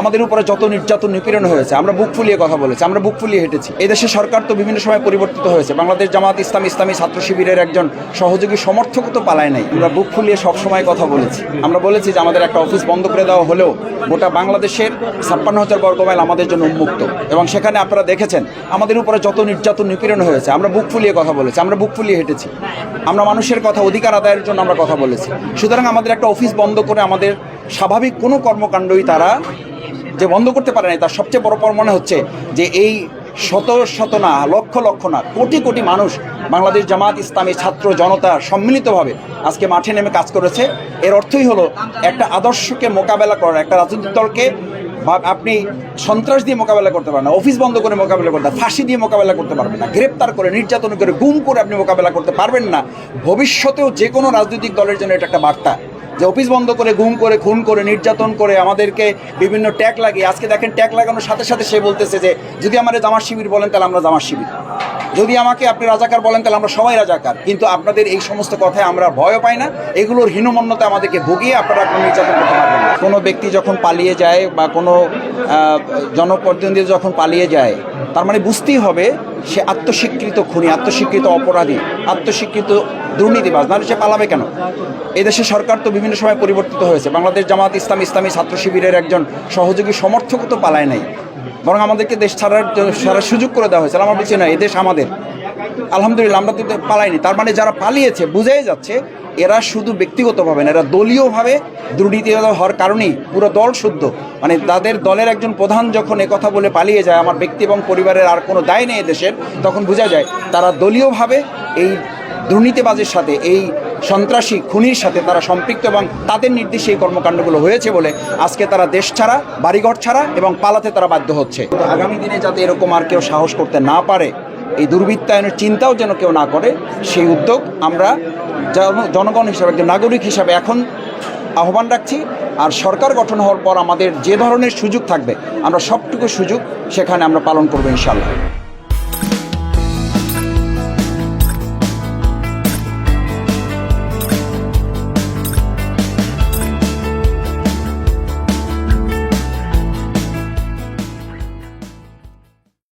আমাদের উপরে যত নির্যাতন, নিপীড়ন হয়েছে, আমরা বুক ফুলিয়ে কথা বলেছি, আমরা বুক ফুলিয়ে হেঁটেছি। এই সরকার তো বিভিন্ন সময় পরিবর্তিত হয়েছে। বাংলাদেশ জামাত ইসলাম, ইসলামী ছাত্র শিবিরের একজন সহযোগী সমর্থক তো পালায় নাই। আমরা বুক ফুলিয়ে সব সময় কথা বলেছি। আমরা বলেছি যে আমাদের একটা অফিস বন্ধ করে দেওয়া হলেও গোটা বাংলাদেশের ছাপ্পান্ন হাজার বর্গ মাইল আমাদের জন্য উন্মুক্ত। এবং সেখানে আপনারা দেখেছেন, আমাদের উপরে যত নির্যাতন, নিপীড়ন হয়েছে, আমরা বুক ফুলিয়ে কথা বলেছি, আমরা বুক ফুলিয়ে হেঁটেছি। আমরা মানুষের কথা, অধিকার আদায়ের জন্য আমরা কথা বলেছি। সুতরাং আমাদের একটা অফিস বন্ধ করে আমাদের স্বাভাবিক কোনো কর্মকাণ্ডই তারা যে বন্ধ করতে পারে নাই, তার সবচেয়ে বড় মনে হচ্ছে যে এই শত শত না, লক্ষ লক্ষ না, কোটি কোটি মানুষ বাংলাদেশ জামাত ইসলামী ছাত্র জনতা সম্মিলিতভাবে আজকে মাঠে নেমে কাজ করেছে। এর অর্থই হলো একটা আদর্শকে মোকাবেলা করার, একটা রাজনৈতিক দলকে আপনি সন্ত্রাস দিয়ে মোকাবেলা করতে পারেন না, অফিস বন্ধ করে মোকাবেলা করতে ফাঁসি দিয়ে মোকাবেলা করতে পারবেন না, গ্রেপ্তার করে, নির্যাতন করে, গুম করে আপনি মোকাবেলা করতে পারবেন না। ভবিষ্যতেও যে কোনো রাজনৈতিক দলের জন্য এটা একটা বার্তা। যে অফিস বন্ধ করে গুম করে, খুন করে, নির্যাতন করে আমাদেরকে বিভিন্ন ট্যাগ লাগিয়ে, আজকে দেখেন ট্যাগ লাগানোর সাথে সাথে সে বলতেছে যে, যদি আমার জামার শিবির বলেন তাহলে আমরা জামার শিবির। যদি আমাকে আপনি রাজাকার বলেন তাহলে আমরা সবাই রাজাকার। কিন্তু আপনাদের এই সমস্ত কথায় আমরা ভয় পাই না। এগুলোর হীনমন্যতা আমাদেরকে ভুগিয়ে আপনারা কোনো নির্যাতন করতে পারবেন কোনো ব্যক্তি যখন পালিয়ে যায় বা কোনো জনপ্রতিনিধি যখন পালিয়ে যায়, তার মানে বুঝতেই হবে সে আত্মস্বীকৃত খুনি, আত্মস্বীকৃত অপরাধী, আত্মস্বীকৃত দুর্নীতিবাজ, নাহলে সে পালাবে কেন? এই দেশের সরকার তো বিভিন্ন সময় পরিবর্তিত হয়েছে। বাংলাদেশ জামাত ইসলাম ইসলামী ছাত্র শিবিরের একজন সহযোগী সমর্থক তো পালায় নাই। বরং আমাদেরকে দেশ ছাড়ার ছাড়ার সুযোগ করে দেওয়া হয়েছে। আমার বলছি না এই দেশ আমাদের। আলহামদুলিল্লাহ, আমরা তো পালাইনি। তার মানে যারা পালিয়েছে, বুঝাই যাচ্ছে, এরা শুধু ব্যক্তিগতভাবে না, এরা দলীয়ভাবে দুর্নীতি হওয়ার কারণেই পুরো দল শুদ্ধ। মানে তাদের দলের একজন প্রধান যখন কথা বলে পালিয়ে যায়, আমার ব্যক্তি এবং পরিবারের আর কোনো দায় নেই দেশের, তখন বোঝা যায় তারা দলীয়ভাবে এই দুর্নীতিবাজের সাথে, এই সন্ত্রাসী খুনির সাথে তারা সম্পৃক্ত এবং তাদের নির্দেশে এই কর্মকাণ্ডগুলো হয়েছে বলে আজকে তারা দেশ ছাড়া, বাড়িঘর ছাড়া এবং পালাতে তারা বাধ্য হচ্ছে। তো আগামী দিনে যাতে এরকম আর কেউ সাহস করতে না পারে, এই দুর্বৃত্তায়নের চিন্তাও যেন কেউ না করে, সেই উদ্যোগ আমরা জনগণ হিসাবে, একজন নাগরিক হিসাবে এখন আহ্বান রাখছি। আর সরকার গঠন হওয়ার পর আমাদের যে ধরনের সুযোগ থাকবে, আমরা সবটুকু সুযোগ সেখানে আমরা পালন করব ইনশাল্লাহ